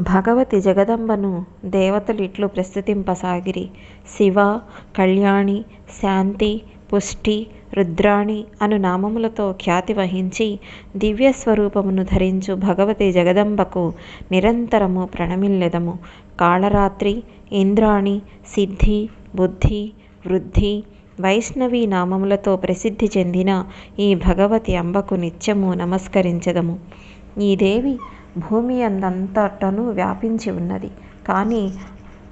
భగవతి జగదంబను దేవతలు ఇట్లు ప్రస్తుతింపసాగిరి. శివ కళ్యాణి శాంతి పుష్టి రుద్రాణి అను నామములతో ఖ్యాతి వహించి దివ్య స్వరూపమును ధరించు భగవతి జగదంబకు నిరంతరము ప్రణమిల్లెదము. కాళరాత్రి ఇంద్రాణి సిద్ధి బుద్ధి వృద్ధి వైష్ణవి నామములతో ప్రసిద్ధి చెందిన ఈ భగవతి అంబకు నిత్యము నమస్కరించదము. ఈ దేవి భూమి అందంతటను వ్యాపించి ఉన్నది. కానీ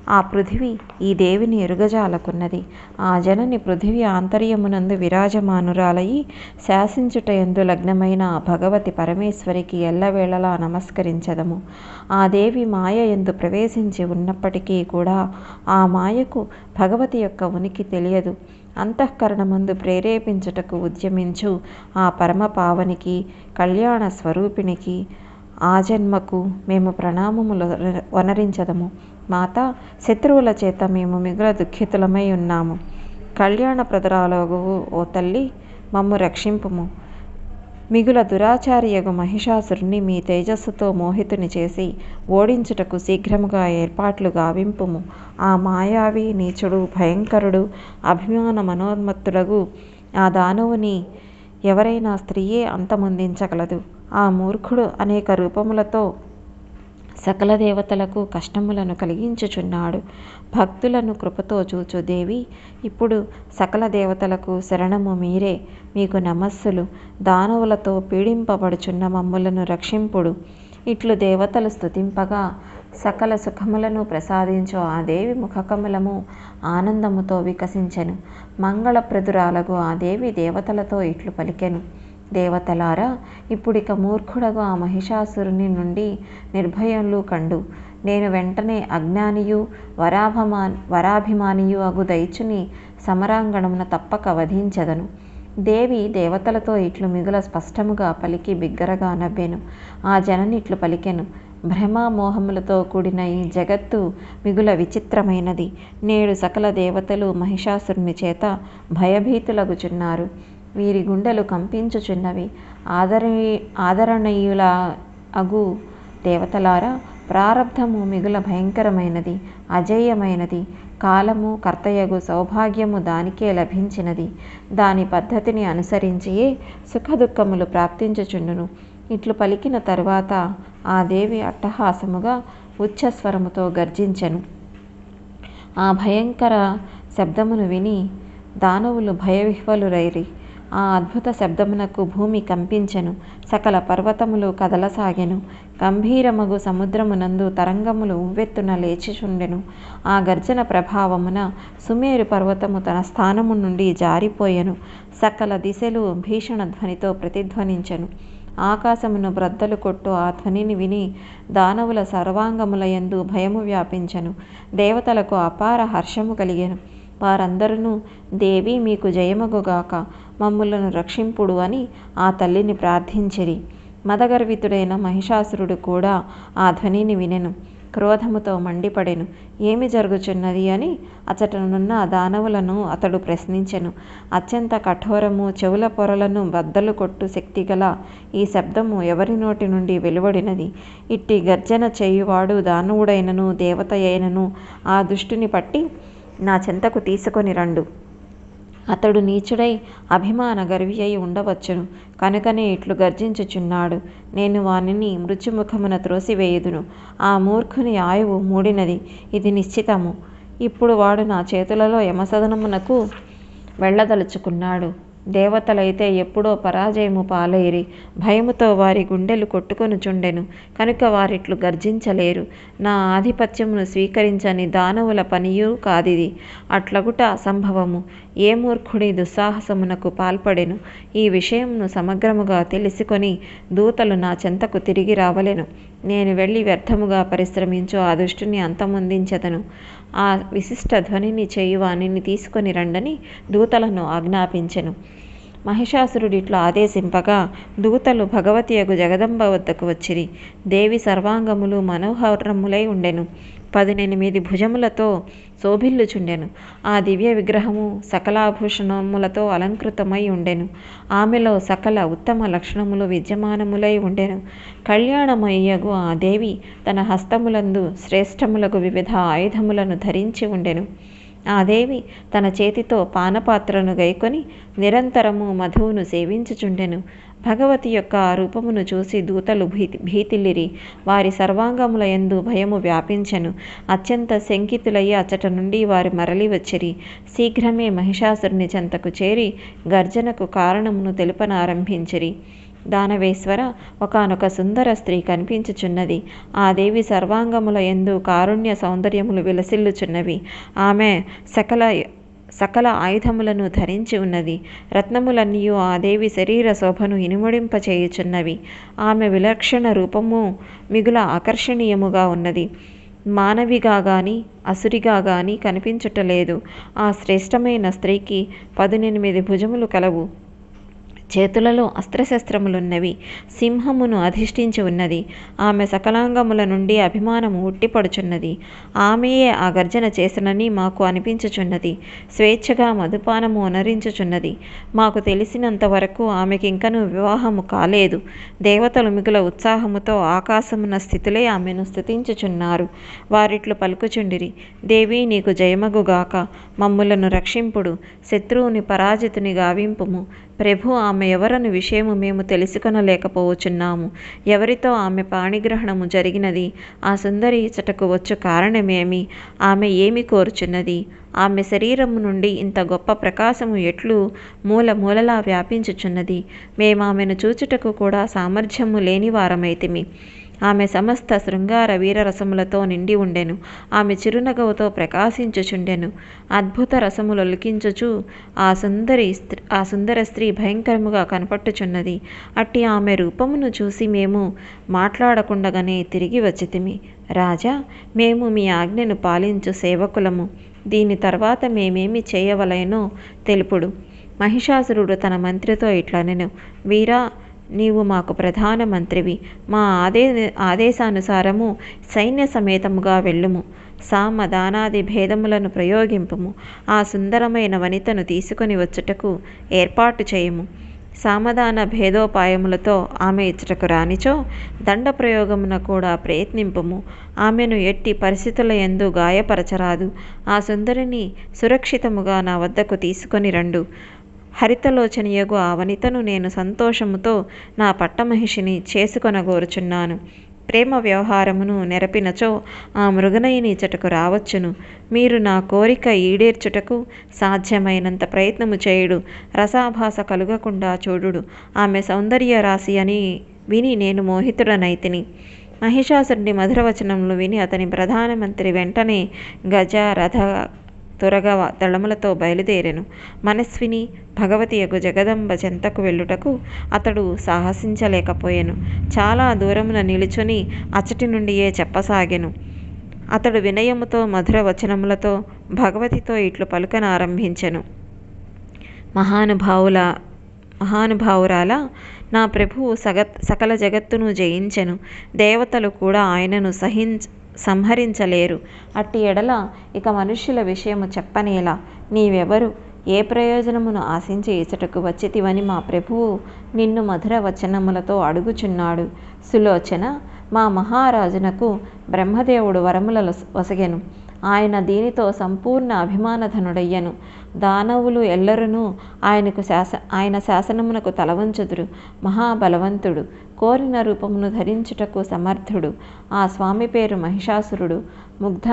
ఆ పృథివి ఈ దేవిని ఎరుగజాలకున్నది. ఆ జనని పృథివి ఆంతర్యమునందు విరాజమానురాలయి శాసించుటయందు లగ్నమైన ఆ భగవతి పరమేశ్వరికి ఎల్లవేళలా నమస్కరించదము. ఆ దేవి మాయ ఎందు ప్రవేశించి ఉన్నప్పటికీ కూడా ఆ మాయకు భగవతి యొక్క ఉనికి తెలియదు. అంతఃకరణమందు ప్రేరేపించుటకు ఉద్యమించు ఆ పరమ పావనికి కళ్యాణ స్వరూపిణికి ఆ జన్మకు మేము ప్రణామములు వనరించదము. మాత శత్రువుల చేత మేము మిగుల దుఃఖితులమై ఉన్నాము. కళ్యాణప్రదరాలగు ఓ తల్లి మమ్ము రక్షింపుము. మిగుల దురాచార్యగు మహిషాసురుని మీ తేజస్సుతో మోహితుని చేసి ఓడించుటకు శీఘ్రముగా ఏర్పాట్లు గావింపుము. ఆ మాయావి నీచుడు భయంకరుడు అభిమాన మనోన్మత్తుడగు ఆ దానవుని ఎవరైనా స్త్రీయే అంతమొందించగలదు. ఆ మూర్ఖుడు అనేక రూపములతో సకల దేవతలకు కష్టములను కలిగించుచున్నాడు. భక్తులను కృపతో చూచు దేవి ఇప్పుడు సకల దేవతలకు శరణము మీరే. మీకు నమస్సులు. దానవులతో పీడింపబడుచున్న మమ్ములను రక్షింపుడు. ఇట్లు దేవతలు స్థుతింపగా సకల సుఖములను ప్రసాదించు ఆ దేవి ముఖకమలము ఆనందముతో వికసించెను. మంగళప్రదురాలగు ఆ దేవి దేవతలతో ఇట్లు పలికెను. దేవతలారా ఇప్పుడిక మూర్ఖుడగు ఆ మహిషాసురుని నుండి నిర్భయంలు కండు. నేను వెంటనే అజ్ఞానియు వరాభమా వరాభిమానియు అగు దైచుని సమరాంగణమున తప్పక వధించెదను. దేవి దేవతలతో ఇట్లు మిగుల స్పష్టముగా పలికి బిగ్గరగా నవ్వెను. ఆ జననిట్లు పలికెను. పలికెను భ్రమామోహములతో కూడిన ఈ జగత్తు మిగుల విచిత్రమైనది. నేడు సకల దేవతలు మహిషాసురుని చేత భయభీతులగుచున్నారు. వీరి గుండెలు కంపించుచున్నవి. ఆదరణీ ఆదరణీయుల అగు దేవతలారా ప్రారబ్ధము మిగుల భయంకరమైనది అజేయమైనది. కాలము కర్తయగు సౌభాగ్యము దానికే లభించినది. దాని పద్ధతిని అనుసరించియే సుఖదుఖములు ప్రాప్తించుచుండును. ఇట్లు పలికిన తరువాత ఆ దేవి అట్టహాసముగా ఉచ్చస్వరముతో గర్జించెను. ఆ భయంకర శబ్దమును విని దానవులు భయవిహ్వలురైరి. ఆ అద్భుత శబ్దమునకు భూమి కంపించెను. సకల పర్వతములు కదలసాగెను. గంభీరమగు సముద్రమునందు తరంగములు ఉవ్వెత్తున లేచిచుండెను. ఆ గర్జన ప్రభావమున సుమేరు పర్వతము తన స్థానము నుండి జారిపోయెను. సకల దిశలు భీషణ ధ్వనితో ప్రతిధ్వనించెను. ఆకాశమును బ్రద్దలు కొట్టు ఆ ధ్వనిని విని దానవుల సర్వాంగములయందు భయము వ్యాపించెను. దేవతలకు అపార హర్షము కలిగెను. వారందరూ దేవి మీకు జయమగుగాక. మమ్ములను రక్షింపుడు అని ఆ తల్లిని ప్రార్థించిరి. మదగర్వితుడైన మహిషాసురుడు కూడా ఆ ధ్వనిని వినెను. క్రోధముతో మండిపడెను. ఏమి జరుగుచున్నది అని అచటనున్న దానవులను అతడు ప్రశ్నించెను. అత్యంత కఠోరము చెవుల పొరలను బద్దలు కొట్టు శక్తిగల ఈ శబ్దము ఎవరి నోటి నుండి వెలువడినది? ఇట్టి గర్జన చేయువాడు దానవుడైనను దేవతయైనను ఆ దుష్టుని పట్టి నా చెంతకు తీసుకొని రండు. అతడు నీచుడై అభిమాన గర్వి అయి ఉండవచ్చును. కనుకనే ఇట్లు గర్జించుచున్నాడు. నేను వానిని మృత్యుముఖమున త్రోసివేయుదును. ఆ మూర్ఖుని ఆయువు మూడినది. ఇది నిశ్చితము. ఇప్పుడు వాడు నా చేతులలో యమసదనమునకు వెళ్ళదలుచుకున్నాడు. దేవతలైతే ఎప్పుడో పరాజయము పాలైరి. భయముతో వారి గుండెలు కొట్టుకొనుచుండెను. కనుక వారిట్లు గర్జించలేరు. నా ఆధిపత్యమును స్వీకరించని దానవుల పనియూ కాదిది. అట్లగుట అసంభవము ఏ మూర్ఖుడి దుస్సాహసమునకు పాల్పడెను? ఈ విషయమును సమగ్రముగా తెలుసుకొని దూతలు నా చెంతకు తిరిగి రావలెను. నేను వెళ్ళి వ్యర్థముగా పరిశ్రమించు ఆ దుష్టుని అంతమొందించెదను. ఆ విశిష్ట ధ్వనిని చేయువాణిని తీసుకొని రండని దూతలను ఆజ్ఞాపించెను. మహిషాసురుడిట్లా ఆదేశింపగా దూతలు భగవతియగు జగదంబ వద్దకు వచ్చిరి. దేవి సర్వాంగములు మనోహరములై ఉండెను. పదునెనిమిది భుజములతో శోభిల్లుచుండెను. ఆ దివ్య విగ్రహము సకలాభూషణములతో అలంకృతమై ఉండెను. ఆమెలో సకల ఉత్తమ లక్షణములు విద్యమానములై ఉండెను. కళ్యాణమయ్యగు ఆ దేవి తన హస్తములందు శ్రేష్టములకు వివిధ ఆయుధములను ధరించి ఉండెను. ఆ దేవి తన చేతితో పానపాత్రను గైకొని నిరంతరము మధువును సేవించుచుండెను. భగవతి యొక్క ఆ రూపమును చూసి దూతలు భీతి భీతిల్లిరి వారి సర్వాంగముల ఎందు భయము వ్యాపించెను. అత్యంత శంకితులయ్యి అచ్చట నుండి వారు మరలి వచ్చిరి. శీఘ్రమే మహిషాసురుని చెంతకు చేరి గర్జనకు కారణమును తెలుపనారంభించిరి. దానవేశ్వర ఒకనొక సుందర స్త్రీ కనిపించుచున్నది. ఆ దేవి సర్వాంగముల ఎందు కారుణ్య సౌందర్యములు విలసిల్లుచున్నవి. ఆమె సకల సకల ఆయుధములను ధరించి ఉన్నది. రత్నములన్నీయు ఆ దేవి శరీర శోభను ఇనుమడింపచేయుచున్నవి. ఆమె విలక్షణ రూపము మిగుల ఆకర్షణీయముగా ఉన్నది. మానవిగా గాని అసురిగా గాని కనిపించటలేదు ఆ శ్రేష్టమైన స్త్రీకి పదునెనిమిది భుజములు కలవు. చేతులలో అస్త్రశస్త్రములున్నవి. సింహమును అధిష్ఠించి ఉన్నది. ఆమె సకలాంగముల నుండి అభిమానము ఉట్టిపడుచున్నది. ఆమెయే ఆ గర్జన చేసనని మాకు అనిపించుచున్నది. స్వేచ్ఛగా మధుపానము అనరించుచున్నది మాకు తెలిసినంత వరకు ఆమెకింకను వివాహము కాలేదు. దేవతలు మిగుల ఉత్సాహముతో ఆకాశమున స్థితులే ఆమెను స్థుతించుచున్నారు వారిట్లు పలుకుచుండిరి. దేవి నీకు జయమగుగాక. మమ్ములను రక్షింపుడు. శత్రువుని పరాజితుని గావింపుము ప్రభు ఆమె ఎవరని విషయము మేము తెలుసుకొనలేకపోవచ్చున్నాము. ఎవరితో ఆమె పాణిగ్రహణము జరిగినది ఆ సుందరి ఇచ్చటకు వచ్చు కారణమేమి? ఆమె ఏమి కోరుచున్నది? ఆమె శరీరము నుండి ఇంత గొప్ప ప్రకాశము ఎట్లు మూల మూలలా వ్యాపించుచున్నది? మేమామెను చూచుటకు కూడా సామర్థ్యము లేని వారమైతిమి. ఆమె సమస్త శృంగార వీరరసములతో నిండి ఉండెను. ఆమె చిరునగవుతో ప్రకాశించుచుండెను. అద్భుత రసములొలికించుచు ఆ సుందరి స్త్రీ ఆ సుందర స్త్రీ భయంకరముగా కనపట్టుచున్నది. అట్టి ఆమె రూపమును చూసి మేము మాట్లాడకుండగానే తిరిగి వచ్చితిమి. రాజా మేము మీ ఆజ్ఞను పాలించు సేవకులము. దీని తర్వాత మేమేమి చేయవలయనో తెలుపుడు. మహిషాసురుడు తన మంత్రితో ఇట్లనెను. వీరా నీవు మాకు ప్రధాన మంత్రివి. మా ఆదే ఆదేశానుసారము సైన్య సమేతముగా వెళ్ళుము. సామ దానాది భేదములను ప్రయోగింపుము. ఆ సుందరమైన వనితను తీసుకొని వచ్చుటకు ఏర్పాటు చేయము. సామధాన భేదోపాయములతో ఆమె ఇచ్చటకు రానిచో దండ ప్రయోగమున కూడా ప్రయత్నింపుము. ఆమెను ఎట్టి పరిస్థితుల ఎందు గాయపరచరాదు. ఆ సుందరిని సురక్షితముగా నా వద్దకు తీసుకొని రండు. హరితలోచనయగు ఆ వనితను నేను సంతోషముతో నా పట్టమహిషిని చేసుకొనగోరుచున్నాను. ప్రేమ వ్యవహారమును నెరపినచో ఆ మృగనయిని ఇచ్చటకు రావచ్చును. మీరు నా కోరిక ఈడేర్చుటకు సాధ్యమైనంత ప్రయత్నము చేయుడు. రసాభాస కలుగకుండా చూడుడు. ఆమె సౌందర్య రాశి అని విని నేను మోహితుడనైతిని. మహిషాసురుడి మధురవచనములు విని అతని ప్రధానమంత్రి వెంటనే గజ రథ త్వరగా దళములతో బయలుదేరెను. మనస్విని భగవతి యొక్క జగదంబ చెంతకు వెళ్ళుటకు అతడు సాహసించలేకపోయెను. చాలా దూరమున నిలుచుని అచ్చటి నుండియే చెప్పసాగెను. అతడు వినయముతో మధుర వచనములతో భగవతితో ఇట్లు పలుకనారంభించెను మహానుభావుల మహానుభావురాల నా ప్రభువు సగత్ సకల జగత్తును జయించెను. దేవతలు కూడా ఆయనను సహించ సంహరించలేరు. అట్టి ఎడల ఇక మనుష్యుల విషయము చెప్పనేలా నీవెవరు? ఏ ప్రయోజనమును ఆశించి ఇచ్చటకు వచ్చితివని మా ప్రభువు నిన్ను మధుర వచనములతో అడుగుచున్నాడు. సులోచన మా మహారాజునకు బ్రహ్మదేవుడు వరముల వసగెను. ఆయన దీనితో సంపూర్ణ అభిమానధనుడయ్యను. దానవులు ఎల్లరూ ఆయనకు శాస ఆయన శాసనమునకు తలవంచుదురు. మహాబలవంతుడు. కోరిన రూపమును ధరించుటకు సమర్థుడు. ఆ స్వామి పేరు మహిషాసురుడు. ముగ్ధ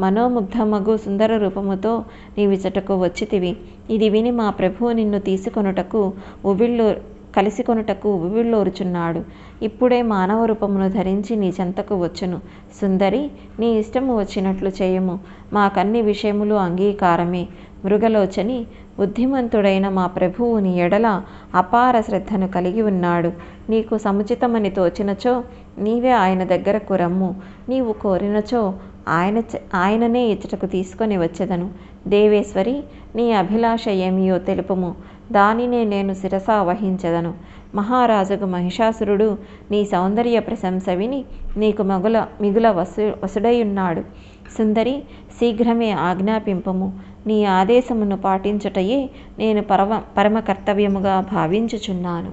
మనోముగ్ధమగు సుందర రూపముతో నీవిచటకు వచ్చితివి. ఇది విని మా ప్రభువు నిన్ను తీసుకొనుటకు ఉబిళ్ళు కలిసి కొనుటకు ఉబిళ్ళోరుచున్నాడు ఇప్పుడే మానవ రూపమును ధరించి నీ చెంతకు వచ్చును. సుందరి నీ ఇష్టము వచ్చినట్లు చేయము. మాకన్ని విషయములు అంగీకారమే. మృగలోచని బుద్ధిమంతుడైన మా ప్రభువు నీ ఎడల అపార శ్రద్ధను కలిగి ఉన్నాడు. నీకు సముచితమని తోచినచో నీవే ఆయన దగ్గరకు రమ్ము. నీవు కోరినచో ఆయన ఆయననే ఇచ్చటకు తీసుకొని వచ్చేదను. దేవేశ్వరి నీ అభిలాష ఏమియో తెలుపుము. దానినే నేను శిరసా వహించదను. మహారాజుకు మహిషాసురుడు నీ సౌందర్య ప్రశంస విని నీకు మగుల మిగుల వసు వసుడైయున్నాడు సుందరి శీఘ్రమే ఆజ్ఞాపింపము. నీ ఆదేశమును పాటించుటయే నేను పరమ పరమ కర్తవ్యముగా భావించుచున్నాను.